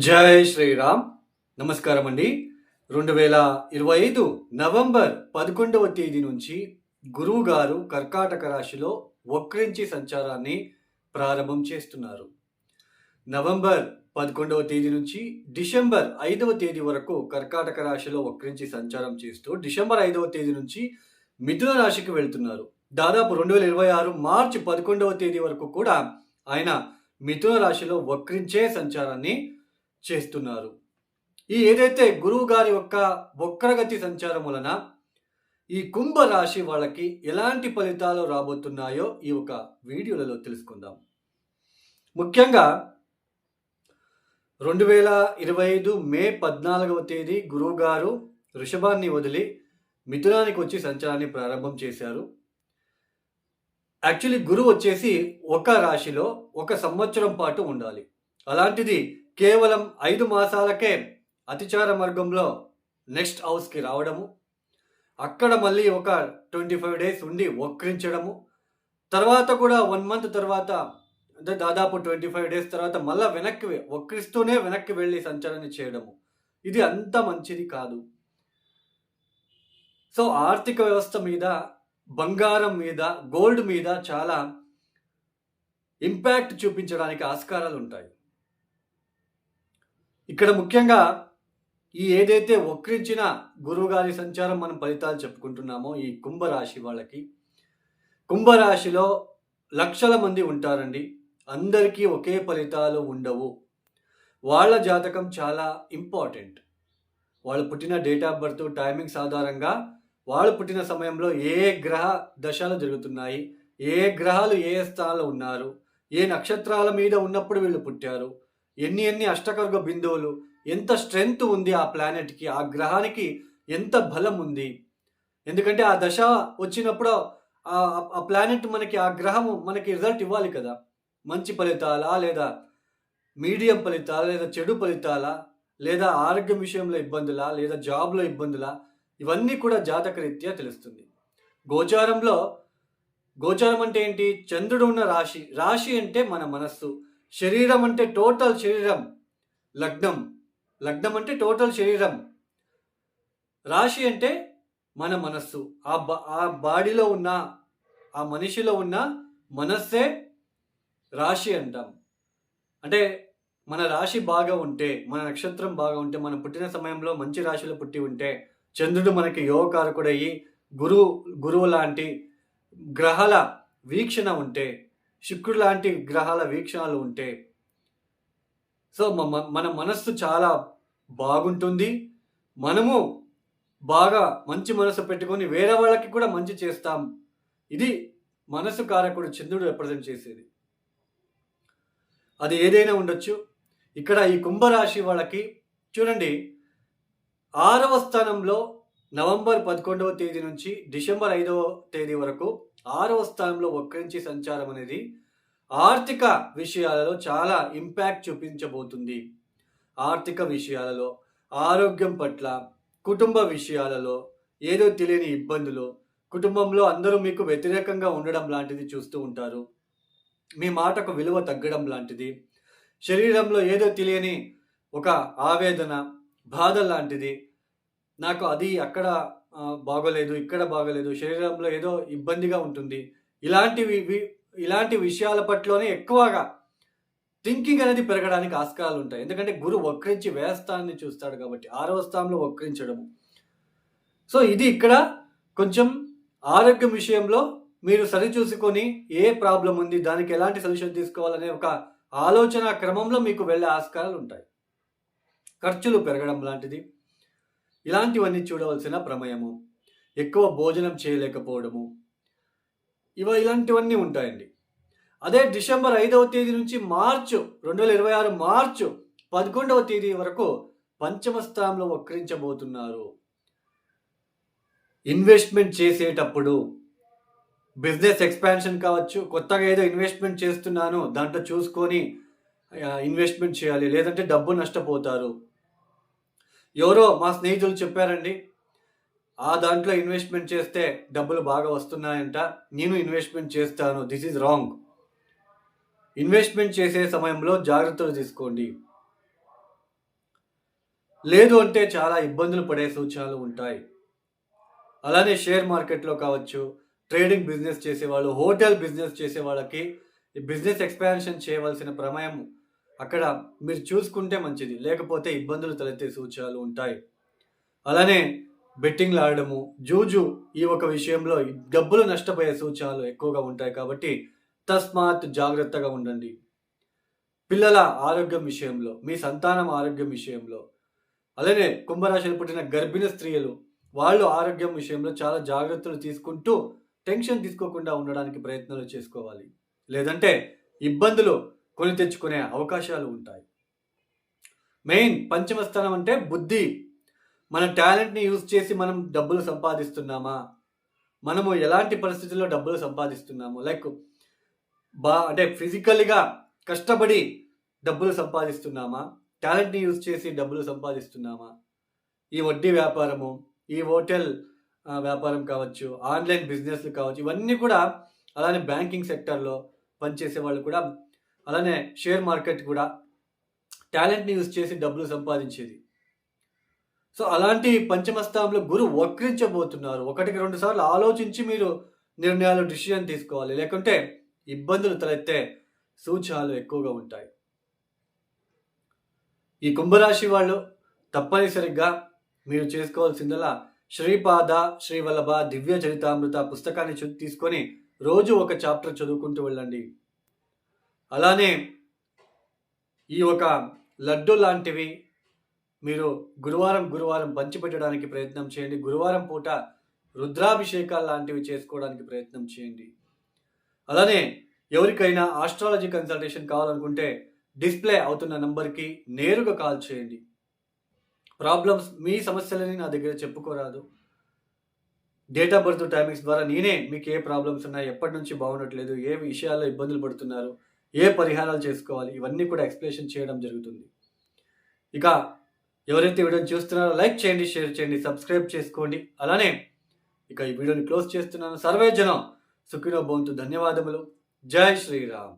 జై శ్రీరామ్. నమస్కారం అండి. రెండు వేల ఇరవై ఐదు నవంబర్ పదకొండవ తేదీ నుంచి గురువు గారు కర్కాటక రాశిలో వక్రించి సంచారాన్ని ప్రారంభం చేస్తున్నారు. నవంబర్ పదకొండవ తేదీ నుంచి డిసెంబర్ ఐదవ తేదీ వరకు కర్కాటక రాశిలో వక్రించి సంచారం చేస్తూ డిసెంబర్ ఐదవ తేదీ నుంచి మిథున రాశికి వెళ్తున్నారు. దాదాపు రెండు వేల ఇరవై ఆరు మార్చి పదకొండవ తేదీ వరకు కూడా ఆయన మిథున రాశిలో వక్రించే సంచారాన్ని చేస్తున్నారు. ఈ ఏదైతే గురువు గారి యొక్క వక్రగతి సంచారం వలన ఈ కుంభ రాశి వాళ్ళకి ఎలాంటి ఫలితాలు రాబోతున్నాయో ఈ ఒక వీడియోలలో తెలుసుకుందాం. ముఖ్యంగా రెండు వేల ఇరవై ఐదు మే పద్నాలుగవ తేదీ గురువు గారు వృషభాన్ని వదిలి మిథునానికి వచ్చి సంచారాన్ని ప్రారంభం చేశారు. యాక్చువల్లీ గురువు వచ్చేసి ఒక రాశిలో ఒక సంవత్సరం పాటు ఉండాలి. అలాంటిది కేవలం ఐదు మాసాలకే అతిచార మార్గంలో నెక్స్ట్ హౌస్కి రావడము అక్కడ మళ్ళీ ఒక ట్వంటీ ఫైవ్ డేస్ ఉండి వక్రించడము తర్వాత కూడా వన్ మంత్ తర్వాత అంటే దాదాపు ట్వంటీ ఫైవ్ డేస్ తర్వాత మళ్ళీ వెనక్కి వక్రిస్తూనే వెనక్కి వెళ్ళి సంచలన చేయడము. ఇది అంత మంచిది కాదు. సో ఆర్థిక వ్యవస్థ మీద బంగారం మీద గోల్డ్ మీద చాలా ఇంపాక్ట్ చూపించడానికి ఆస్కారాలు ఉంటాయి ఇక్కడ ముఖ్యంగా ఈ ఏదైతే వక్రించిన గురువుగారి సంచారం మనం ఫలితాలు చెప్పుకుంటున్నామో ఈ కుంభరాశి వాళ్ళకి కుంభరాశిలో లక్షల మంది ఉంటారండి. అందరికీ ఒకే ఫలితాలు ఉండవు. వాళ్ళ జాతకం చాలా ఇంపార్టెంట్. వాళ్ళు పుట్టిన డేట్ ఆఫ్ బర్త్ టైమింగ్స్ ఆధారంగా వాళ్ళు పుట్టిన సమయంలో ఏ గ్రహ దశలు జరుగుతున్నాయి ఏ గ్రహాలు ఏ స్థానంలో ఉన్నారు ఏ నక్షత్రాల మీద ఉన్నప్పుడు వీళ్ళు పుట్టారు ఎన్ని ఎన్ని అష్టకర్గ బిందువులు ఎంత స్ట్రెంగ్త్ ఉంది ఆ ప్లానెట్కి ఆ గ్రహానికి ఎంత బలం ఉంది. ఎందుకంటే ఆ దశ వచ్చినప్పుడు ఆ ప్లానెట్ మనకి ఆ గ్రహము మనకి రిజల్ట్ ఇవ్వాలి కదా. మంచి ఫలితాలా లేదా మీడియం ఫలితాలా లేదా చెడు ఫలితాలా లేదా ఆరోగ్యం విషయంలో ఇబ్బందులా లేదా జాబ్లో ఇబ్బందులా ఇవన్నీ కూడా జాతకరీత్యా తెలుస్తుంది. గోచారంలో గోచారం అంటే ఏంటి? చంద్రుడు ఉన్న రాశి. రాశి అంటే మన మనస్సు. శరీరం అంటే టోటల్ శరీరం లగ్నం. లగ్నం అంటే టోటల్ శరీరం. రాశి అంటే మన మనస్సు. ఆ బా ఆ బాడీలో ఉన్న ఆ మనిషిలో ఉన్న మనస్సే రాశి అంటాం. అంటే మన రాశి బాగా ఉంటే మన నక్షత్రం బాగా ఉంటే మనం పుట్టిన సమయంలో మంచి రాశిలో పుట్టి ఉంటే చంద్రుడు మనకి యోగకారకుడయ్యి గురువు గురువు లాంటి గ్రహాల వీక్షణ ఉంటే శుక్రుడు లాంటి గ్రహాల వీక్షణలు ఉంటే సో మ- మ- మన మనస్సు చాలా బాగుంటుంది. మనము బాగా మంచి మనసు పెట్టుకొని వేరే వాళ్ళకి కూడా మంచి చేస్తాం. ఇది మనసు కారకుడు చంద్రుడు రిప్రజెంట్ చేసేది. అది ఏదైనా ఉండొచ్చు. ఇక్కడ ఈ కుంభరాశి వాళ్ళకి చూడండి ఆరవ స్థానంలో నవంబర్ పదకొండవ తేదీ నుంచి డిసెంబర్ ఐదవ తేదీ వరకు ఆరవ స్థానంలో వక్రించి సంచారం అనేది ఆర్థిక విషయాలలో చాలా ఇంపాక్ట్ చూపించబోతుంది. ఆర్థిక విషయాలలో ఆరోగ్యం పట్ల కుటుంబ విషయాలలో ఏదో తెలియని ఇబ్బందులు కుటుంబంలో అందరూ మీకు వ్యతిరేకంగా ఉండడం లాంటిది చూస్తూ ఉంటారు. మీ మాటకు విలువ తగ్గడం లాంటిది శరీరంలో ఏదో తెలియని ఒక ఆవేదన బాధ లాంటిది నాకు అది అక్కడ బాగోలేదు ఇక్కడ బాగోలేదు శరీరంలో ఏదో ఇబ్బందిగా ఉంటుంది. ఇలాంటివి ఇలాంటి విషయాల పట్లనే ఎక్కువగా థింకింగ్ అనేది పెరగడానికి ఆస్కారాలు ఉంటాయి. ఎందుకంటే గురు వక్రించి వేస్తాన్ని చూస్తాడు కాబట్టి ఆరవ స్థానంలో వక్రించడము. సో ఇది ఇక్కడ కొంచెం ఆరోగ్యం విషయంలో మీరు సరిచూసుకొని ఏ ప్రాబ్లం ఉంది దానికి ఎలాంటి సొల్యూషన్ తీసుకోవాలనే ఒక ఆలోచన క్రమంలో మీకు వెళ్ళే ఆస్కారాలు ఉంటాయి. ఖర్చులు పెరగడం లాంటిది. ఇలాంటివన్నీ చూడవలసిన ప్రమేయము. ఎక్కువ భోజనం చేయలేకపోవడము. ఇవ ఇలాంటివన్నీ ఉంటాయండి. అదే డిసెంబర్ ఐదవ తేదీ నుంచి మార్చు రెండు వేల ఇరవై ఆరు మార్చు పదకొండవ తేదీ వరకు పంచమ స్థానంలో వక్రించబోతున్నారు. ఇన్వెస్ట్మెంట్ చేసేటప్పుడు బిజినెస్ ఎక్స్పాన్షన్ కావచ్చు కొత్తగా ఏదో ఇన్వెస్ట్మెంట్ చేస్తున్నాను దాంట్లో చూసుకొని ఇన్వెస్ట్మెంట్ చేయాలి లేదంటే డబ్బు నష్టపోతారు. ఎవరో మా స్నేహితులు చెప్పారండి ఆ దాంట్లో ఇన్వెస్ట్మెంట్ చేస్తే డబ్బులు బాగా వస్తున్నాయంట నేను ఇన్వెస్ట్మెంట్ చేస్తాను దిస్ ఈజ్ రాంగ్ ఇన్వెస్ట్మెంట్ చేసే సమయంలో జాగ్రత్తలు తీసుకోండి. లేదు అంటే చాలా ఇబ్బందులు పడే సూచనలు ఉంటాయి. అలానే షేర్ మార్కెట్లో కావచ్చు ట్రేడింగ్ బిజినెస్ చేసేవాళ్ళు హోటల్ బిజినెస్ చేసే వాళ్ళకి బిజినెస్ ఎక్స్పాన్షన్ చేయవలసిన ప్రమేయం అక్కడ మీరు చూసుకుంటే మంచిది. లేకపోతే ఇబ్బందులు తలెత్తే సూచనలు ఉంటాయి. అలానే బెట్టింగ్లు ఆడడము జూజు ఈ ఒక విషయంలో డబ్బులు నష్టపోయే సూచనలు ఎక్కువగా ఉంటాయి కాబట్టి తస్మాత్ జాగ్రత్తగా ఉండండి. పిల్లల ఆరోగ్యం విషయంలో మీ సంతానం ఆరోగ్యం విషయంలో అలానే కుంభరాశిలో పుట్టిన గర్భిణీ స్త్రీలు వాళ్ళు ఆరోగ్యం విషయంలో చాలా జాగ్రత్తలు తీసుకుంటూ టెన్షన్ తీసుకోకుండా ఉండడానికి ప్రయత్నాలు చేసుకోవాలి. లేదంటే ఇబ్బందులు కొని తెచ్చుకునే అవకాశాలు ఉంటాయి. మెయిన్ పంచమ స్థానం అంటే బుద్ధి. మన టాలెంట్ని యూజ్ చేసి మనం డబ్బులు సంపాదిస్తున్నామా? మనము ఎలాంటి పరిస్థితుల్లో డబ్బులు సంపాదిస్తున్నాము? లైక్ బా అంటే ఫిజికల్గా కష్టపడి డబ్బులు సంపాదిస్తున్నామా? టాలెంట్ని యూజ్ చేసి డబ్బులు సంపాదిస్తున్నామా? ఈ వడ్డీ వ్యాపారము ఈ హోటల్ వ్యాపారం కావచ్చు ఆన్లైన్ బిజినెస్లు కావచ్చు ఇవన్నీ కూడా అలానే బ్యాంకింగ్ సెక్టర్లో పనిచేసే వాళ్ళు కూడా అలానే షేర్ మార్కెట్ కూడా టాలెంట్ని యూజ్ చేసి డబ్బులు సంపాదించేది. సో అలాంటి పంచమస్థానంలో గురు వక్రించబోతున్నారు. ఒకటికి రెండు సార్లు ఆలోచించి మీరు నిర్ణయాలు డిసిజన్ తీసుకోవాలి. లేకుంటే ఇబ్బందులు తలెత్తే సూచనలు ఎక్కువగా ఉంటాయి. ఈ కుంభరాశి వాళ్ళు తప్పనిసరిగా మీరు చేసుకోవాల్సిందలా శ్రీపాద శ్రీవల్లభ దివ్య చరితామృత పుస్తకాన్ని తీసుకొని రోజు ఒక చాప్టర్ చదువుకుంటూ వెళ్ళండి. అలానే ఈ ఒక లడ్డు లాంటివి మీరు గురువారం గురువారం పంచిపెట్టడానికి ప్రయత్నం చేయండి. గురువారం పూట రుద్రాభిషేకాలు లాంటివి చేసుకోవడానికి ప్రయత్నం చేయండి. అలానే ఎవరికైనా ఆస్ట్రాలజీ కన్సల్టేషన్ కావాలనుకుంటే డిస్ప్లే అవుతున్న నంబర్కి నేరుగా కాల్ చేయండి. ప్రాబ్లమ్స్ మీ సమస్యలని నా దగ్గర చెప్పుకోరాదు. డేట్ ఆఫ్ బర్త్ టైమింగ్స్ ద్వారా నేనే మీకు ఏ ప్రాబ్లమ్స్ ఉన్నాయి ఎప్పటి నుంచి బాగుండట్లేదు ఏ విషయాల్లో ఇబ్బందులు పడుతున్నారు ఏ పరిహారాలు చేసుకోవాలి? ఇవన్నీ కూడా ఎక్స్ప్లెనేషన్ చేయడం జరుగుతుంది. ఇక ఎవరైతే వీడియోని చూస్తున్నారో లైక్ చేయండి షేర్ చేయండి సబ్స్క్రైబ్ చేసుకోండి. అలానే ఇక ఈ వీడియోని క్లోజ్ చేస్తున్నాను. సర్వే జనం సుఖినో భవంతు. ధన్యవాదములు. జై శ్రీరామ్.